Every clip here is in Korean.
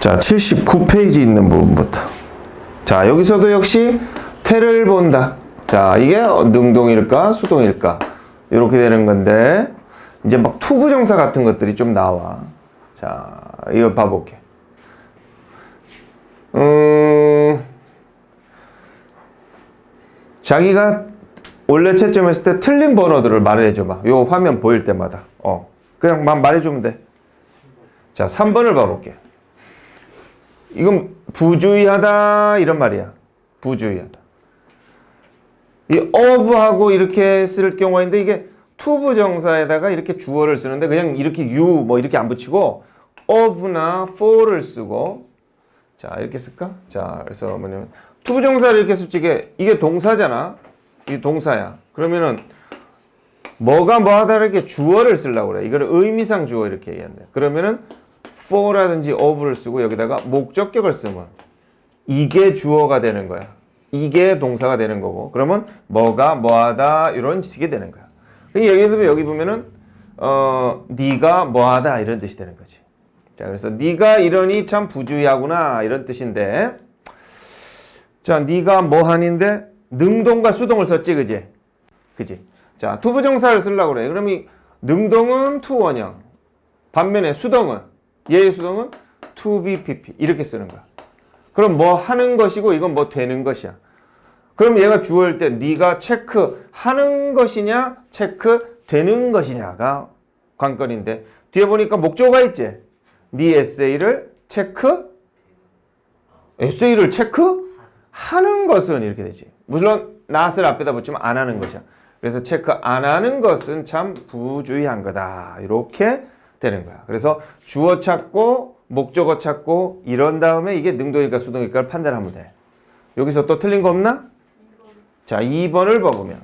자, 79페이지 있는 부분부터. 자, 여기서도 역시 태를 본다. 자, 이게 능동일까, 수동일까? 이렇게 되는 건데, 이제 막 투부정사 같은 것들이 좀 나와. 자, 이거 봐볼게. 음, 자기가 원래 채점했을 때 틀린 번호들을 말해줘봐. 요 화면 보일 때마다. 어, 그냥 막 말해주면 돼. 자, 3번을 봐볼게. 이건 부주의하다 이런 말이야. 부주의하다. 이 of하고 이렇게 쓸 경우가 있는데 이게 투부정사에다가 이렇게 주어를 쓰는데 그냥 이렇게 you 뭐 이렇게 안 붙이고 of나 for를 쓰고 자 이렇게 쓸까? 자 그래서 뭐냐면 투부정사를 이렇게 쓸 적에 이게 동사잖아. 이 동사야. 그러면은 뭐가 뭐하다 이렇게 주어를 쓰려고 그래. 이거를 의미상 주어 이렇게 얘기한대. 그러면은 for라든지 of를 쓰고 여기다가 목적격을 쓰면 이게 주어가 되는 거야. 이게 동사가 되는 거고. 그러면 뭐가 뭐하다 이런 식이 되는 거야. 여기 보면 여기 보면은 어 네가 뭐하다 이런 뜻이 되는 거지. 자 그래서 네가 이러니 참 부주의하구나 이런 뜻인데 자 네가 뭐하는데 능동과 수동을 썼지 그지? 그지? 자 투부정사를 쓰려고 그래. 그럼 이 능동은 투원형 반면에 수동은 얘의 수동은 to be pp 이렇게 쓰는 거야. 그럼 뭐 하는 것이고 이건 뭐 되는 것이야. 그럼 얘가 주어일 때 네가 체크 하는 것이냐 체크 되는 것이냐가 관건인데 뒤에 보니까 목조가 있지. 네 에세이를 체크 에세이를 체크 하는 것은 이렇게 되지. 물론 not을 앞에다 붙이면 안 하는 것이야. 그래서 체크 안 하는 것은 참 부주의한 거다. 이렇게 되는 거야. 그래서 주어 찾고 목적어 찾고 이런 다음에 이게 능동일까 수동일까를 판단하면 돼. 여기서 또 틀린 거 없나? 자, 2번을 봐보면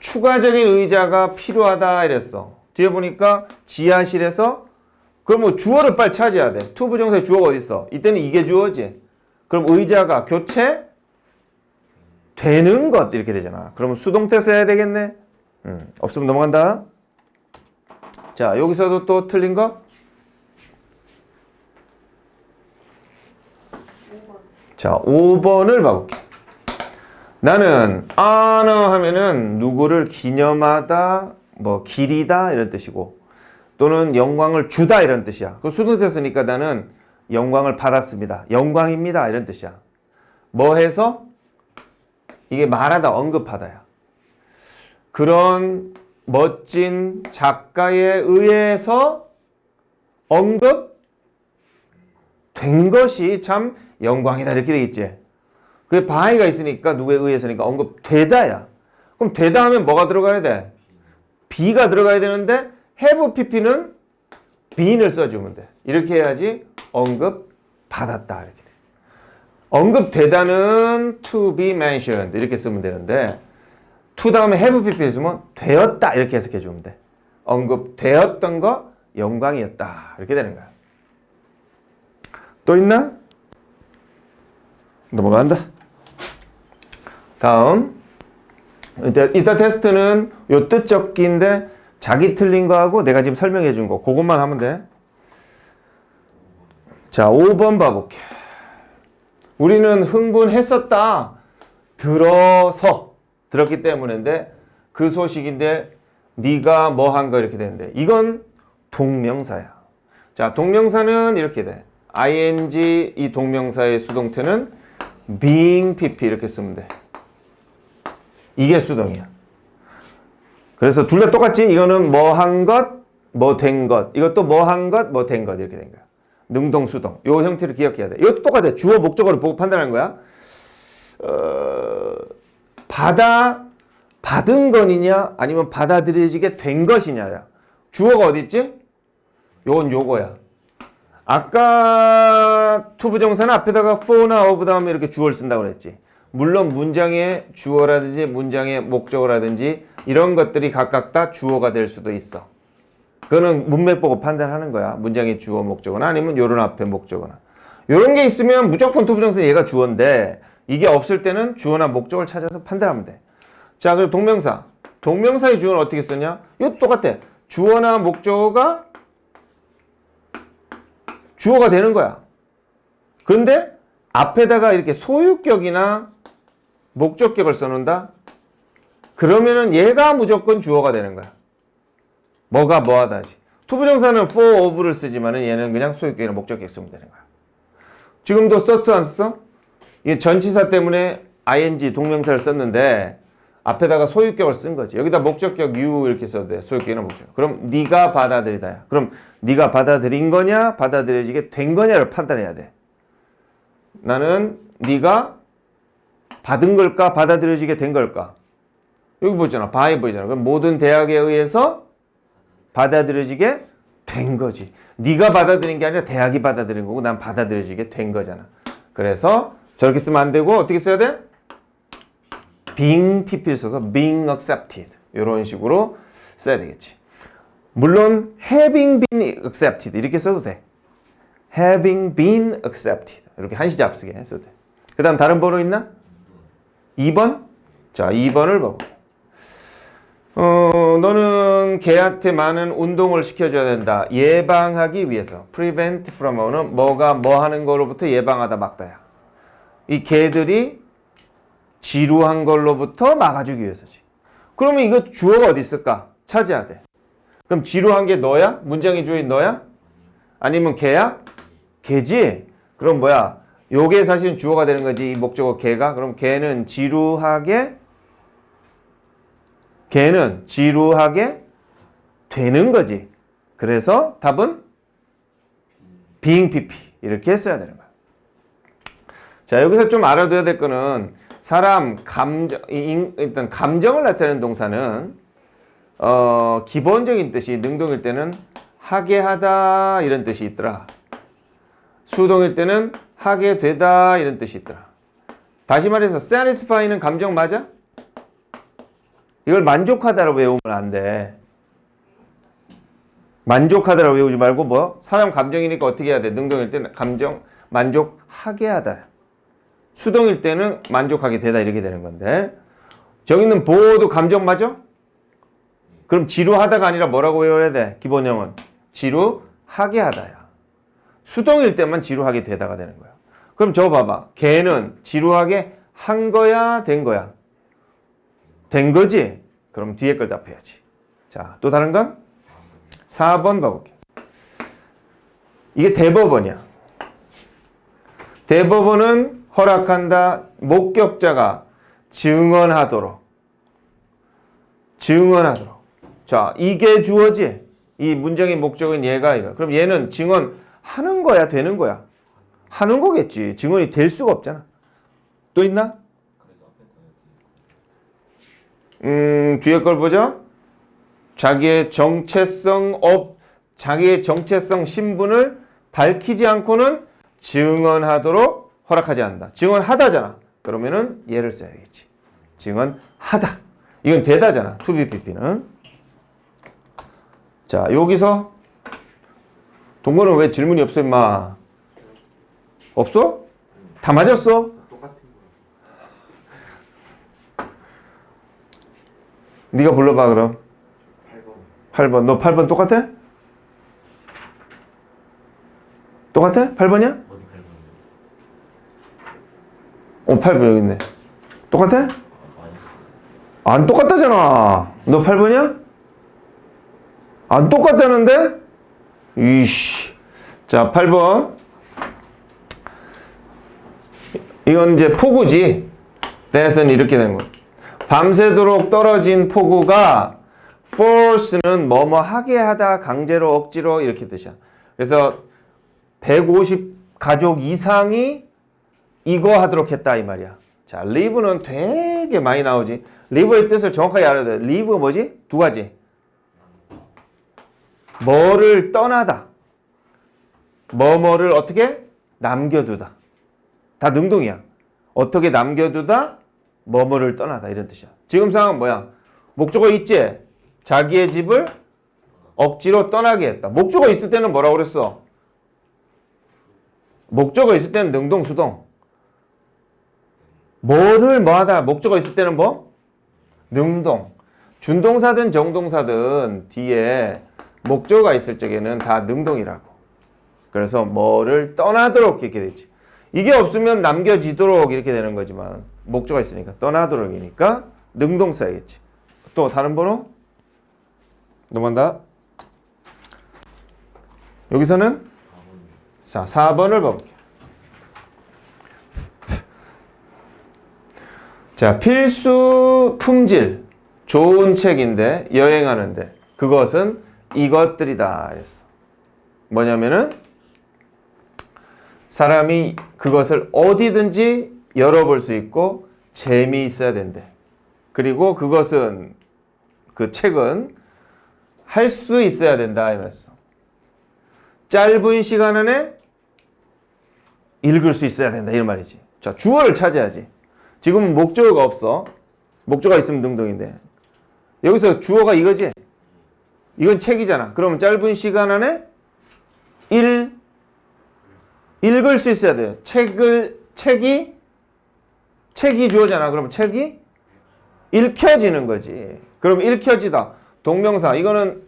추가적인 의자가 필요하다 이랬어. 뒤에 보니까 지하실에서 그럼 뭐 주어를 빨리 찾아야 돼. 투부정사의 주어가 어디 있어? 이때는 이게 주어지. 그럼 의자가 교체 되는 것 이렇게 되잖아. 그러면 수동태 써야 되겠네. 음, 없으면 넘어간다. 자, 여기서도 또 틀린 거? 자, 5번을 봐볼게. 나는 honor 하면은 누구를 기념하다, 뭐 기리다 이런 뜻이고 또는 영광을 주다 이런 뜻이야. 그 쓰니까 나는 영광을 받았습니다. 영광입니다 이런 뜻이야. 뭐 해서 이게 말하다 언급하다야. 그런 멋진 작가에 의해서 언급 된 것이 참 영광이다 이렇게 돼 있지. 그게 바이가 있으니까 누구에 의해서니까 언급되다야. 그럼 되다 하면 뭐가 들어가야 돼? be가 들어가야 되는데 have pp는 be인을 써주면 돼. 이렇게 해야지 언급 받았다 이렇게 돼. 언급되다는 to be mentioned 이렇게 쓰면 되는데 to 다음에 have pp 있으면 되었다 이렇게 해석해 주면 돼. 언급되었던 거 영광이었다 이렇게 되는 거야. 또 있나? 넘어간다. 다음 이따, 이따 테스트는 요 뜻 적기인데 자기 틀린 거하고 내가 지금 설명해 준 거 그것만 하면 돼. 자, 5번 봐볼게. 우리는 흥분했었다. 들어서 들었기 때문인데 그 소식인데 네가 뭐 한 거 이렇게 되는데 이건 동명사야. 자, 동명사는 이렇게 돼. ing 이 동명사의 수동태는 being pp 이렇게 쓰면 돼. 이게 수동이야. 그래서 둘 다 똑같지? 이거는 뭐 한 것, 뭐 된 것. 이것도 뭐 한 것, 뭐 된 것. 이렇게 된 거야. 능동, 수동. 요 형태를 기억해야 돼. 이것도 똑같아. 주어, 목적어를 보고 판단하는 거야. 어, 받아, 받은 것이냐, 아니면 받아들여지게 된 것이냐야. 주어가 어디 있지? 요건 요거야. 아까 투부정사는 앞에다가 for나 of 다음에 이렇게 주어를 쓴다고 그랬지. 물론 문장의 주어라든지 문장의 목적어라든지 이런 것들이 각각 다 주어가 될 수도 있어. 그거는 문맥 보고 판단하는 거야. 문장의 주어 목적어나 아니면 요런 앞에 목적어나. 요런 게 있으면 무조건 투부정사 얘가 주어인데 이게 없을 때는 주어나 목적어를 찾아서 판단하면 돼. 자, 그리고 동명사. 동명사의 주어는 어떻게 쓰냐? 이거 똑같아. 주어나 목적어가 주어가 되는 거야. 그런데 앞에다가 이렇게 소유격이나 목적격을 써놓는다? 그러면은 얘가 무조건 주어가 되는 거야. 뭐가 뭐하다지. 투부정사는 for of를 쓰지만은 얘는 그냥 소유격이나 목적격 쓰면 되는 거야. 지금도 썼어 안 썼어? 이게 전치사 때문에 ing 동명사를 썼는데 앞에다가 소유격을 쓴 거지. 여기다 목적격 you 이렇게 써도 돼. 소유격이나 목적. 그럼 네가 받아들이다야. 그럼 네가 받아들인 거냐, 받아들여지게 된 거냐를 판단해야 돼. 나는 네가 받은 걸까, 받아들여지게 된 걸까? 여기 보잖아. 바에 보이잖아. 그럼 모든 대학에 의해서 받아들여지게 된 거지. 네가 받아들인 게 아니라 대학이 받아들인 거고 난 받아들여지게 된 거잖아. 그래서 저렇게 쓰면 안 되고 어떻게 써야 돼? being pp를 써서 being accepted 이런 식으로 써야 되겠지. 물론 having been accepted 이렇게 써도 돼. having been accepted 이렇게 한시 잡쓰게 써도 돼. 그 다음 다른 번호 있나? 2번? 자 2번을 봐볼게. 어, 너는 개한테 많은 운동을 시켜줘야 된다. 예방하기 위해서. prevent from은 뭐가 뭐 하는 거로부터 예방하다 막다야. 이 개들이 지루한 걸로부터 막아주기 위해서지. 그러면 이거 주어가 어디 있을까? 찾아야 돼. 그럼 지루한 게 너야? 문장의 주어인 너야? 아니면 개야? 개지? 그럼 뭐야? 요게 사실 주어가 되는 거지. 이 목적어 개가. 그럼 개는 지루하게 개는 지루하게 되는 거지. 그래서 답은 being pp 이렇게 써야 되는 거야. 자 여기서 좀 알아둬야 될 거는 사람 감정 인- 일단 감정을 나타내는 동사는 어 기본적인 뜻이 능동일 때는 하게 하다 이런 뜻이 있더라. 수동일 때는 하게 되다 이런 뜻이 있더라. 다시 말해서 satisfy는 감정 맞아? 이걸 만족하다로 외우면 안 돼. 만족하다로 외우지 말고 뭐 사람 감정이니까 어떻게 해야 돼? 능동일 때는 감정 만족하게 하다. 수동일 때는 만족하게 되다 이렇게 되는 건데 저기 있는 보호도 감정 맞아? 그럼 지루하다가 아니라 뭐라고 외워야 돼? 기본형은 지루하게 하다야. 수동일 때만 지루하게 되다가 되는 거야. 그럼 저거 봐봐. 걔는 지루하게 한 거야, 된 거야? 된 거지? 그럼 뒤에 걸 답해야지. 자, 또 다른 건? 4번 봐볼게. 이게 대법원이야. 대법원은 허락한다. 목격자가 증언하도록. 증언하도록. 자, 이게 주어지. 이 문장의 목적은 얘가 이거. 그럼 얘는 증언하는 거야, 되는 거야? 하는 거겠지. 증언이 될 수가 없잖아. 또 있나? 음, 뒤에 걸 보자. 자기의 정체성 업, 자기의 정체성 신분을 밝히지 않고는 증언하도록 허락하지 않는다. 증언하다잖아. 그러면은 얘를 써야겠지. 증언하다. 이건 되다잖아. to be pp는. 자, 여기서 동거는 왜 질문이 없어, 임마? 없어? 다 맞았어? 네가 불러봐 그럼 8번 너 8번 똑같아? 똑같아? 8번이야? 어 8번 여기 있네 똑같아? 안 똑같다잖아 너 8번이야? 안 똑같다는데? 이씨 자 8번 이건 이제 폭우지 that은 이렇게 되는 거야 밤새도록 떨어진 폭우가 force는 뭐뭐 하게 하다 강제로 억지로 이렇게 뜻이야. 그래서 150 가족 이상이 이거 하도록 했다 이 말이야. 자, live는 되게 많이 나오지. live의 뜻을 정확하게 알아야 돼. live가 뭐지? 두 가지. 뭐를 떠나다. 뭐뭐를 어떻게 남겨두다. 다 능동이야. 어떻게 남겨두다? 뭐뭐를 떠나다 이런 뜻이야. 지금 상황은 뭐야? 목적어 있지? 자기의 집을 억지로 떠나게 했다. 목적어 있을 때는 뭐라고 그랬어? 목적어 있을 때는 능동, 수동. 뭐를 뭐하다. 목적어 있을 때는 뭐? 능동. 준동사든 정동사든 뒤에 목적어가 있을 적에는 다 능동이라고. 그래서 뭐를 떠나도록 이렇게 되지. 이게 없으면 남겨지도록 이렇게 되는 거지만 목조가 있으니까 떠나도록이니까 능동사야겠지. 또 다른 번호? 넘어간다. 여기서는 자 4번을 봐볼게 자 필수 품질 좋은 책인데 여행하는데 그것은 이것들이다 그랬어. 뭐냐면은 사람이 그것을 어디든지 열어볼 수 있고 재미있어야 된대. 그리고 그것은 그 책은 할 수 있어야 된다 이랬어. 짧은 시간 안에 읽을 수 있어야 된다 이런 말이지. 자 주어를 찾아야지. 지금은 목적어가 없어. 목적어가 있으면 등등인데 여기서 주어가 이거지. 이건 책이잖아. 그러면 짧은 시간 안에 읽 읽을 수 있어야 돼요. 책을 책이 책이 주어잖아. 그럼 책이 읽혀지는 거지. 그럼 읽혀지다. 동명사 이거는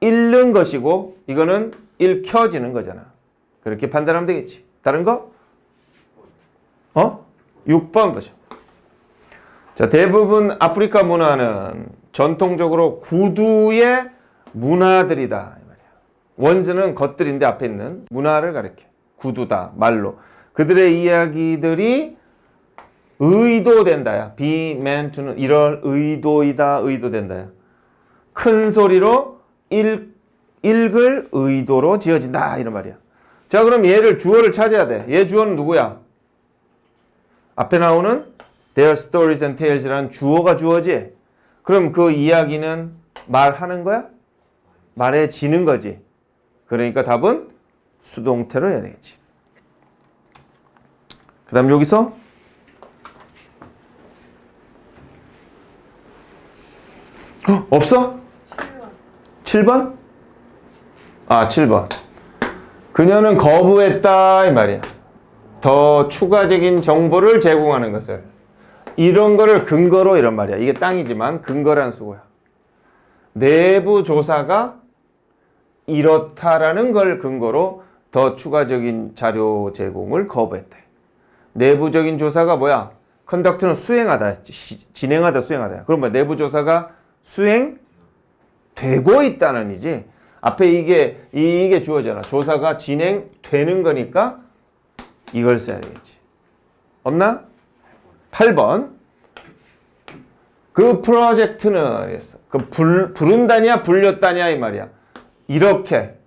읽는 것이고 이거는 읽혀지는 거잖아. 그렇게 판단하면 되겠지. 다른 거? 어? 6번 보죠. 자, 대부분 아프리카 문화는 전통적으로 구두의 문화들이다. 원스는 것들인데 앞에 있는 문화를 가리켜. 구두다. 말로. 그들의 이야기들이 의도된다야. be meant to는 이럴 의도이다. 의도된다야. 큰 소리로 읽, 읽을 의도로 지어진다. 이런 말이야. 자, 그럼 얘를 주어를 찾아야 돼. 얘 주어는 누구야? 앞에 나오는 their stories and tales라는 주어가 주어지. 그럼 그 이야기는 말하는 거야? 말해지는 거지. 그러니까 답은 수동태로 해야 되겠지. 그 다음 여기서 어, 없어? 7번? 아, 7번. 그녀는 거부했다 이 말이야. 더 추가적인 정보를 제공하는 것을. 이런 거를 근거로 이런 말이야. 이게 땅이지만 근거란 수고야. 내부 조사가 이렇다라는 걸 근거로 더 추가적인 자료 제공을 거부했대. 내부적인 조사가 뭐야? 컨덕트는 수행하다, 시- 진행하다, 수행하다. 그럼 뭐 내부 조사가 수행되고 있다는 이지. 앞에 이게 이게 주어잖아. 조사가 진행되는 거니까 이걸 써야 되겠지. 없나? 8번. 그 프로젝트는 이랬어. 그 불, 부른다냐 불렸다냐 이 말이야. 이렇게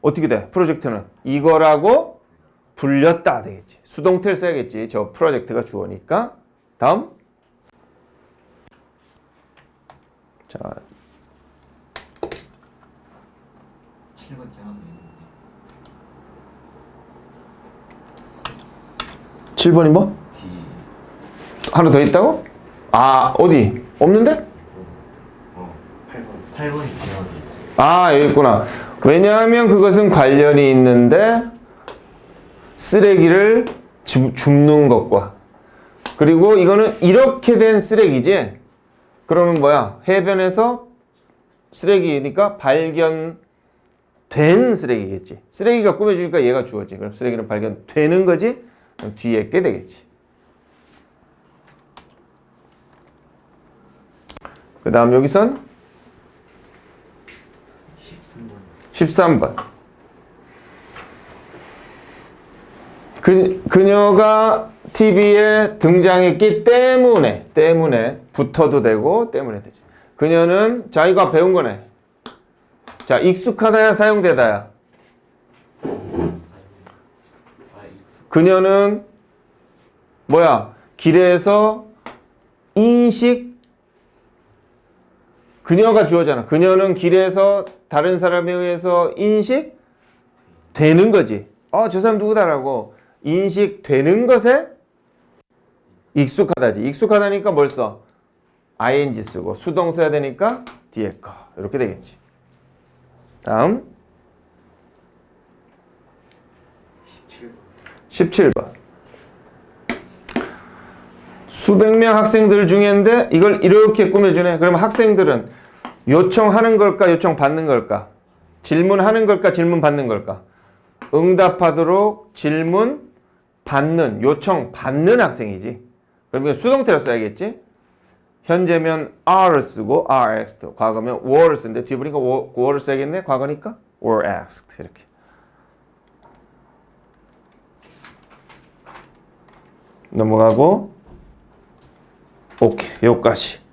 어떻게 돼? 프로젝트는 이거라고 불렸다 되겠지. 수동태를 써야겠지. 저 프로젝트가 주어니까. 다음. 자, 7번째 하나 더 있는데 7번이 뭐? 하나 더 있다고? 아, 어디? 없는데? 어 8번 8번이 D하나 더 있어요 아, 여기 있구나. 왜냐하면 그것은 관련이 있는데 쓰레기를 주- 줍는 것과 그리고 이거는 이렇게 된 쓰레기지. 그러면 뭐야? 해변에서 쓰레기니까 발견된 쓰레기겠지. 쓰레기가 꾸며주니까 얘가 주어지. 그럼 쓰레기는 발견되는 거지. 뒤에 게 되겠지. 그 다음 여기선 13번 13번. 그, 그녀가 TV에 등장했기 때문에, 때문에 붙어도 되고, 때문에 되죠. 그녀는 자기가 배운 거네. 자, 익숙하다야, 사용되다야. 아 익숙 그녀는 뭐야? 길에서 인식 그녀가 주어잖아. 그녀는 길에서 다른 사람에 의해서 인식 되는 거지. 어, 저 사람 누구다라고 인식 되는 것에 익숙하다지. 익숙하다니까 뭘 써? ing 쓰고 수동 써야 되니까 뒤에 거. 이렇게 되겠지. 다음 17번 17번. 수백 명 학생들 중인데 이걸 이렇게 꾸며주네. 그러면 학생들은 요청하는 걸까, 요청 받는 걸까? 질문하는 걸까, 질문 받는 걸까? 응답하도록 질문 받는 요청 받는 학생이지. 그러면 수동태로 써야겠지. 현재면 are를 쓰고 are asked. 과거면 were를 쓰는데 뒤에 보니까 were를 써야겠네. 과거니까 were asked 이렇게. 넘어가고 오케이 여기까지.